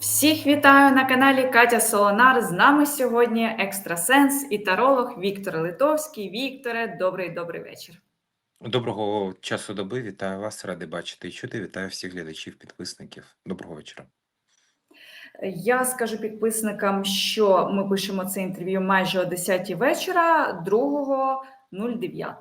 Всіх вітаю на каналі Катя Солонар. З нами сьогодні екстрасенс і таролог Віктор Литовський. Вікторе, добрий добрий вечір. Доброго часу доби, вітаю вас, радий бачити і чути. Вітаю всіх глядачів, підписників. Доброго вечора. Я скажу підписникам, що ми пишемо це інтерв'ю майже о 10 вечора, 2.09.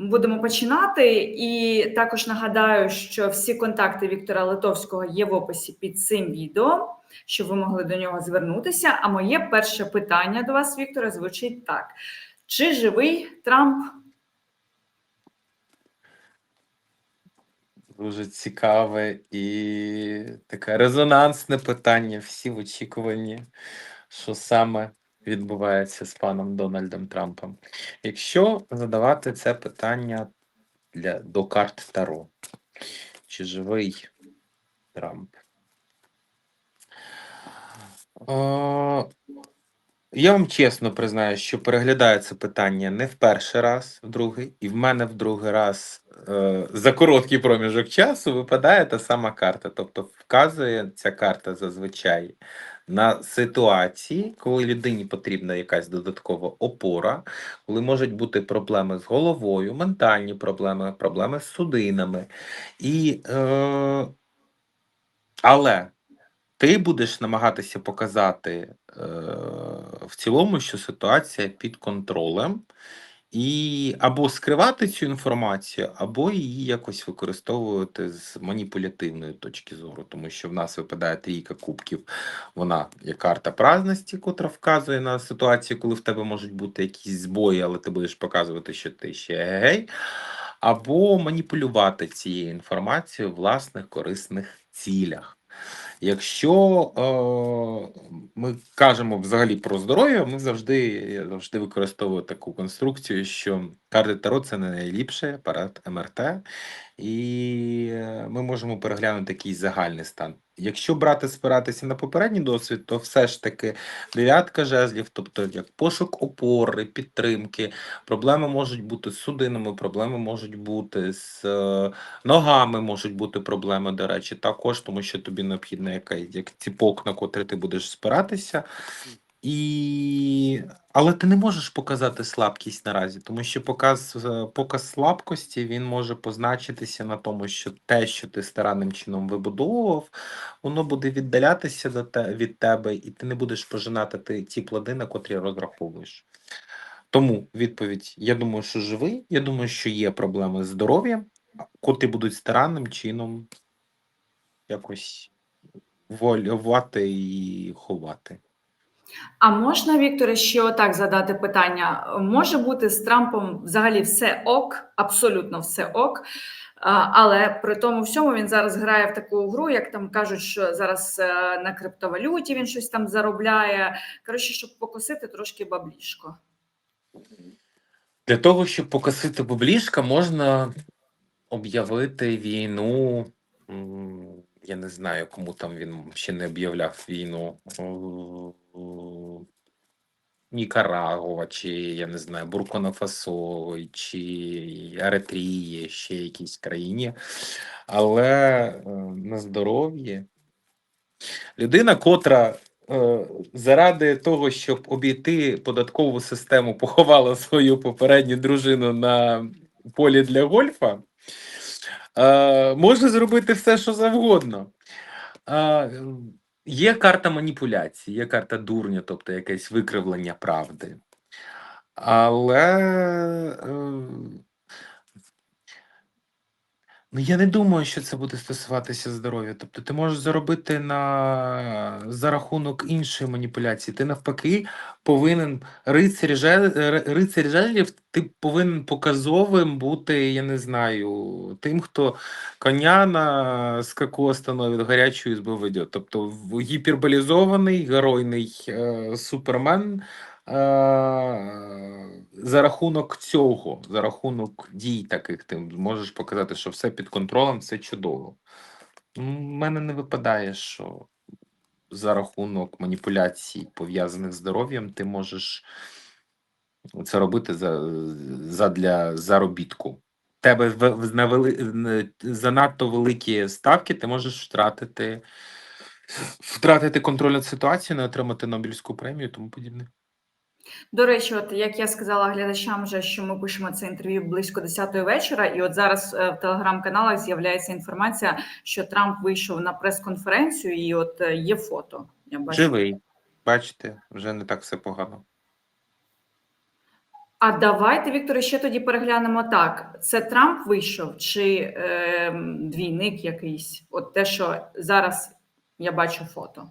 Будемо починати, і також нагадаю, що всі контакти Віктора Литовського є в описі під цим відео, щоб ви могли до нього звернутися. А моє перше питання до вас, Вікторе, звучить так: чи живий Трамп? Дуже цікаве і таке резонансне питання. Всі в очікуванні, що саме відбувається з паном Дональдом Трампом. Якщо задавати це питання для, до карт Таро, чи живий Трамп? Е, я вам чесно признаю, що переглядаю це питання не в перший раз, в другий, і в мене в другий раз е, за короткий проміжок часу випадає та сама карта. Тобто вказує ця карта зазвичай на ситуації, коли людині потрібна якась додаткова опора, коли можуть бути проблеми з головою, ментальні проблеми, проблеми з судинами. І, е, але ти будеш намагатися показати е, в цілому, що ситуація під контролем, і або скривати цю інформацію, або її якось використовувати з маніпулятивної точки зору, тому що в нас випадає трійка кубків, вона є карта праздності, котра вказує на ситуацію, коли в тебе можуть бути якісь збої, але ти будеш показувати, що ти ще гей, або маніпулювати цією інформацією в власних корисних цілях. Якщо е, ми кажемо взагалі про здоров'я, ми завжди я завжди використовую таку конструкцію, що карти Таро це не найліпший апарат МРТ, і е, ми можемо переглянути якийсь загальний стан. Якщо брати спиратися на попередній досвід, то все ж таки дев'ятка жезлів, тобто як пошук опори, підтримки, проблеми можуть бути з судинами, проблеми можуть бути з е, ногами, можуть бути проблеми, до речі, також, тому що тобі необхідна якась як ціпок, на котрий ти будеш спиратися. І... Але ти не можеш показати слабкість наразі, тому що показ, показ слабкості він може позначитися на тому, що те, що ти старанним чином вибудовував, воно буде віддалятися до те, від тебе, і ти не будеш пожинати ти ті плоди, на котрі розраховуєш. Тому відповідь: я думаю, що живий. Я думаю, що є проблеми з здоров'ям, котрі будуть старанним чином якось волювати і ховати. А можна, Вікторе, ще отак задати питання: може бути з Трампом взагалі все ок, абсолютно все ок. Але при тому всьому він зараз грає в таку гру, як там кажуть, що зараз е, на криптовалюті він щось там заробляє. Коротше, щоб покосити трошки баблішко. Для того, щоб покосити бублішка, можна об'явити війну. Я не знаю, кому там він ще не об'являв війну. Нікарагова, чи я не знаю, Буркіна Фасо, чи Еритрії, ще якійсь країні. Але е, на здоров'ї людина, котра е, заради того, щоб обійти податкову систему, поховала свою попередню дружину на полі для гольфа, е, може зробити все, що завгодно. Е, Є карта маніпуляції, є карта дурня, тобто якесь викривлення правди. Але е, ну, я не думаю, що це буде стосуватися здоров'я. Тобто, ти можеш заробити на за рахунок іншої маніпуляції. Ти навпаки повинен рицарь же- ри- рицарь жезлів, ти повинен показовим бути, я не знаю, тим, хто коня на скаку становить гарячу ізбу веде. Тобто гіперболізований, геройний е, супермен. Е, за рахунок цього, за рахунок дій таких, ти можеш показати, що все під контролем, все чудово. У мене не випадає, що за рахунок маніпуляцій, пов'язаних з здоров'ям, ти можеш це робити за, задля заробітку. Тебе в- на вели, занадто великі ставки, ти можеш втратити втратити контроль над ситуацією, не отримати Нобелівську премію тому подібне. До речі, от як я сказала глядачам, вже що ми пишемо це інтерв'ю близько 10-ї вечора, і от зараз е, в телеграм-каналах з'являється інформація, що Трамп вийшов на прес-конференцію, і от е, є фото. Я бачу. Живий. Бачите, вже не так все погано. А давайте, Вікторе, ще тоді переглянемо так: це Трамп вийшов чи е, двійник якийсь? От те, що зараз я бачу фото.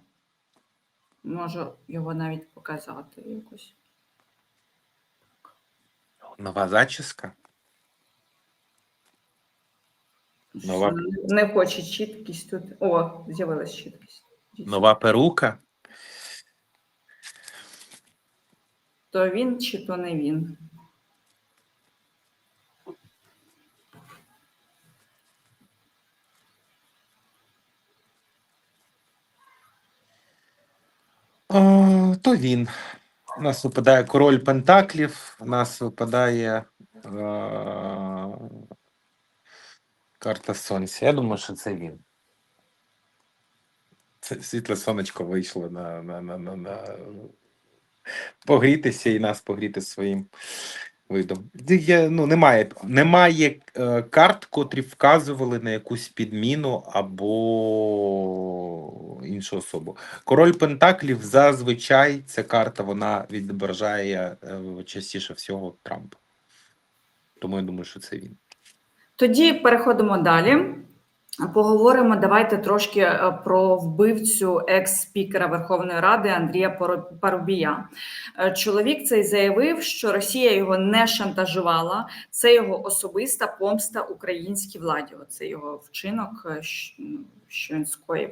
Можу його навіть показати якось. Нова зачіска. Нова. Не хоче чіткість тут. О, з'явилась чіткість. Нова перука. То він чи то не він. О, то він. У нас випадає король Пентаклів, у нас випадає е- карта Сонця. Я думаю, що це він. Це світле сонечко вийшло на, на, на, на, на погрітися і нас погріти своїм видом. Є, ну, немає немає е, карт, котрі вказували на якусь підміну або іншу особу. Король Пентаклів зазвичай ця карта вона відображає е, частіше всього Трампа. Тому я думаю, що це він. Тоді переходимо далі. Поговоримо давайте трошки е, про вбивцю екс-спікера Верховної Ради Андрія Парубія. Е, Чоловік цей заявив, що Росія його не шантажувала. Це його особиста помста українській владі. Оце його вчинок, е, ну, що він скоїв.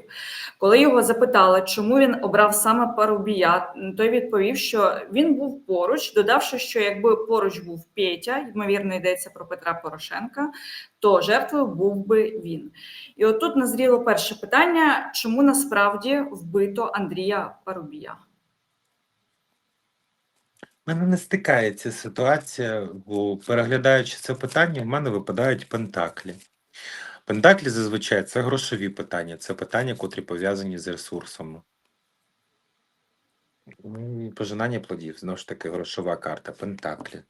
Коли його запитали, чому він обрав саме Парубія, той відповів, що він був поруч, додавши, що якби поруч був Петя, ймовірно, йдеться про Петра Порошенка, то жертвою був би він. І отут назріло перше питання: чому насправді вбито Андрія Парубія? У мене не стикається ситуація, бо переглядаючи це питання, в мене випадають пентаклі. Пентаклі зазвичай це грошові питання, це питання, котрі пов'язані з ресурсами. Ну, Пожинання плодів, знову ж таки, грошова карта, пентаклі.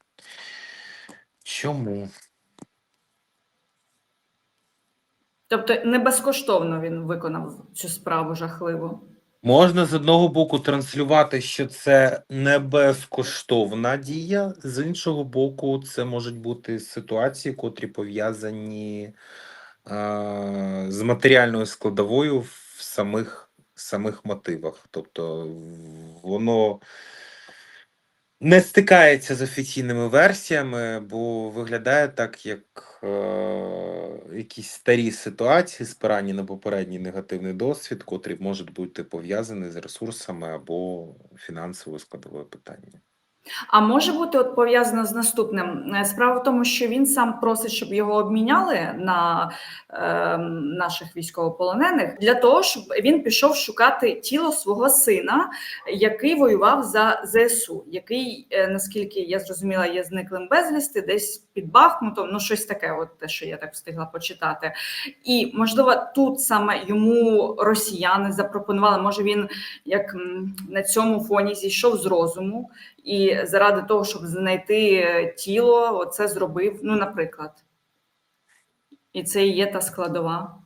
Чому? Тобто не безкоштовно він виконав цю справу жахливу. Можна з одного боку транслювати, що це не безкоштовна дія, з іншого боку, це можуть бути ситуації, котрі пов'язані з матеріальною складовою в самих, самих мотивах. Тобто воно не стикається з офіційними версіями, бо виглядає так, як е, якісь старі ситуації, спирані на попередній негативний досвід, котрі можуть бути пов'язані з ресурсами або фінансовою складовою питання. А може бути от пов'язано з наступним. Е, Справа в тому, що він сам просить, щоб його обміняли на е, наших військовополонених для того, щоб він пішов шукати тіло свого сина, який воював за ЗСУ, який, е, наскільки я зрозуміла, є зниклим безвісти, десь під Бахмутом, ну щось таке, от те, що я так встигла почитати. І можливо, тут саме йому росіяни запропонували. Може він як на цьому фоні зійшов з розуму і заради того, щоб знайти е, тіло, оце зробив. Ну, наприклад. І це і є та складова.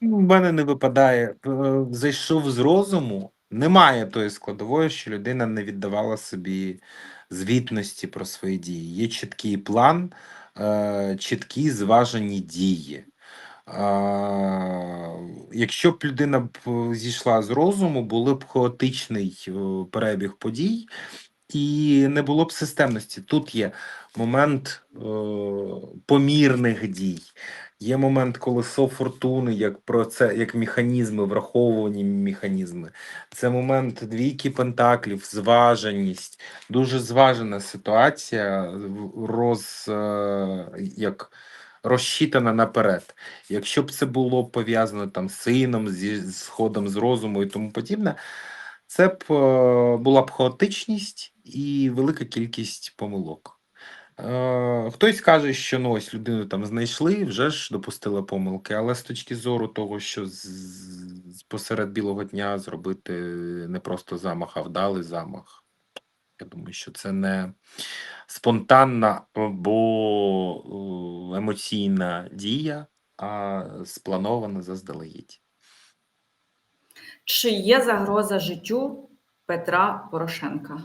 Ну, В мене не випадає. е, Зайшов з розуму. Немає тої складової, що людина не віддавала собі звітності про свої дії. Є чіткий план, чіткі зважені дії. Якщо б людина б зійшла з розуму, були б хаотичний е, перебіг подій і не було б системності. Тут є момент е, помірних дій. Є момент колесо фортуни, як про це, як механізми, враховувані механізми. Це момент двійки пентаклів, зваженість, дуже зважена ситуація, роз, е, як розчитана наперед. Якщо б це було пов'язано там з сином, зі сходом з розуму і тому подібне, це б е, була б хаотичність і велика кількість помилок. Е, хтось каже, що ну ось людину там знайшли, вже ж допустила помилки, але з точки зору того, що з- посеред білого дня зробити не просто замах, а вдалий замах. Я думаю, що це не спонтанна або е, емоційна дія, а спланована заздалегідь. Чи є загроза життю Петра Порошенка?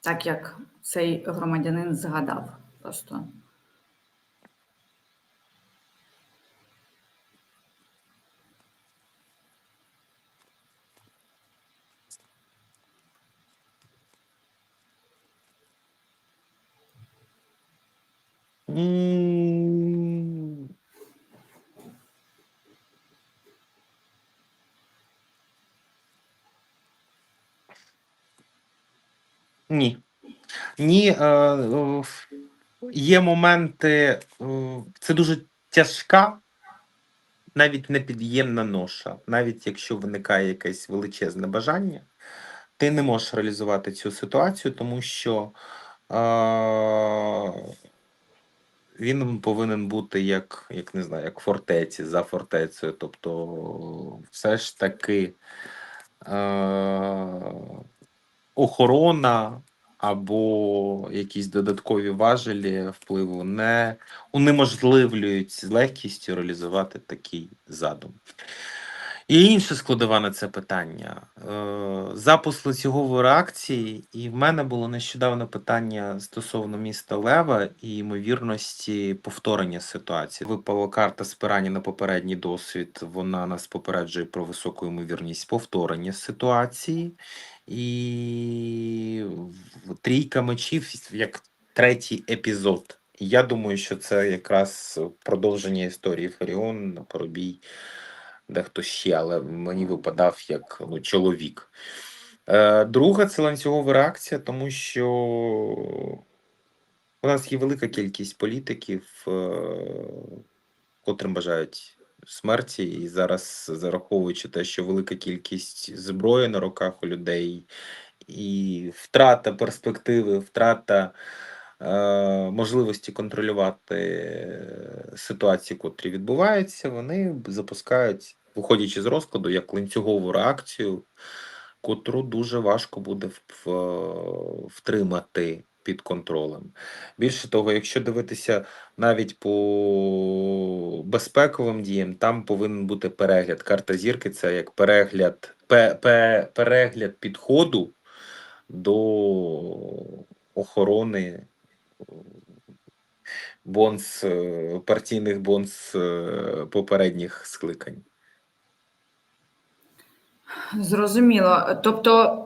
Так як цей громадянин згадав просто. Ні. Ні, е, е, є моменти, е, це дуже тяжка, навіть непід'ємна ноша. Навіть якщо виникає якесь величезне бажання, ти не можеш реалізувати цю ситуацію, тому що е, він повинен бути як, як не знаю, як фортеці, за фортецею. Тобто, все ж таки е, охорона або якісь додаткові важелі впливу не унеможливлюють з легкістю реалізувати такий задум. І інша складова на це питання. Е, Запуск лицьової реакції, і в мене було нещодавно питання стосовно міста Лева і ймовірності повторення ситуації. Випала карта спирання на попередній досвід. Вона нас попереджує про високу ймовірність повторення ситуації. І трійка мечів як третій епізод. Я думаю, що це якраз продовження історії Фаріон на Поробій дехто ще, але мені випадав як ну, чоловік. Е, друга це ланцюгова реакція, тому що у нас є велика кількість політиків, е, котрим бажають смерті, і зараз, зараховуючи те, що велика кількість зброї на руках у людей, і втрата перспективи, втрата можливості контролювати е, ситуації, котрі відбуваються, вони запускають, виходячи з розкладу, як ланцюгову реакцію, котру дуже важко буде втримати під контролем. Більше того, якщо дивитися навіть по безпековим діям, там повинен бути перегляд. Карта зірки це як перегляд, пе, пе, перегляд підходу до охорони бонс, е, партійних бонс е, попередніх скликань. Зрозуміло. Тобто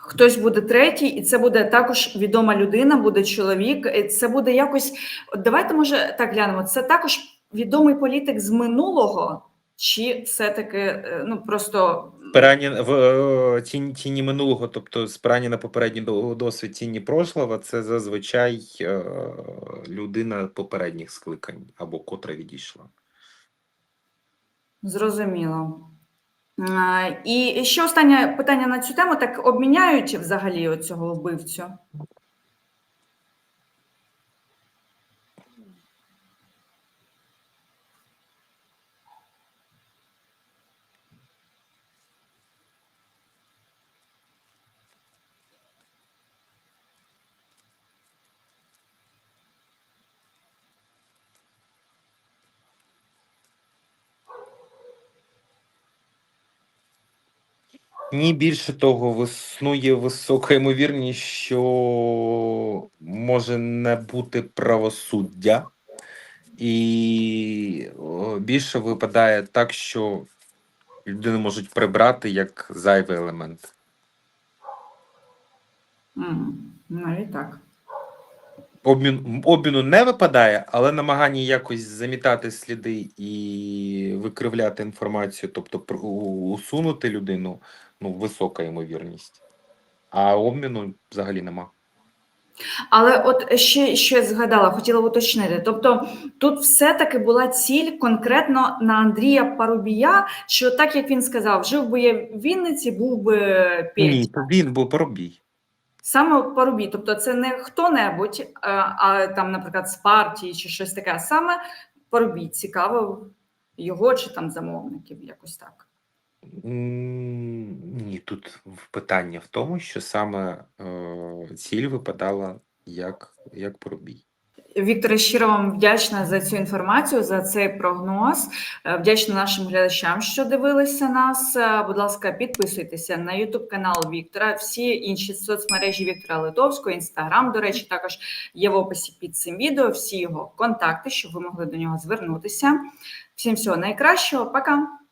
хтось буде третій, і це буде також відома людина, буде чоловік. Це буде якось. от Давайте, може, так глянемо. Це також відомий політик з минулого, чи все-таки е, ну просто Спирання в е, тіні, тіні минулого, тобто спирання на попередній досвід тіні прошлого, це зазвичай е, людина попередніх скликань або котра відійшла. зрозуміло. І ще останнє питання на цю тему: так обміняють взагалі цього вбивцю? Ні, більше того, існує висока ймовірність, що може не бути правосуддя, і більше випадає так, що людину можуть прибрати як зайвий елемент. М, Навіть так. Обмін, обміну не випадає, але намагання якось замітати сліди і викривляти інформацію, тобто усунути людину, ну, висока ймовірність. А обміну взагалі нема. Але от ще що я згадала, хотіла уточнити. Тобто тут все-таки була ціль конкретно на Андрія Парубія, що так як він сказав, жив би я в Вінниці, був би Ні, Петя. то він був Поробій. Саме Парубій, тобто це не хто-небудь, а там, наприклад, з партії чи щось таке, а саме Парубій цікавив його чи там замовників, якось так. Ні, тут питання в тому, що саме е, ціль випадала як, як Поробій. Вікторе, щиро вам вдячна за цю інформацію, за цей прогноз. Е, Вдячна нашим глядачам, що дивилися нас. Е, Будь ласка, підписуйтеся на YouTube канал Віктора. Всі інші соцмережі Віктора Литовського, інстаграм, до речі, також є в описі під цим відео. Всі його контакти, щоб ви могли до нього звернутися. Всім всього найкращого, пока.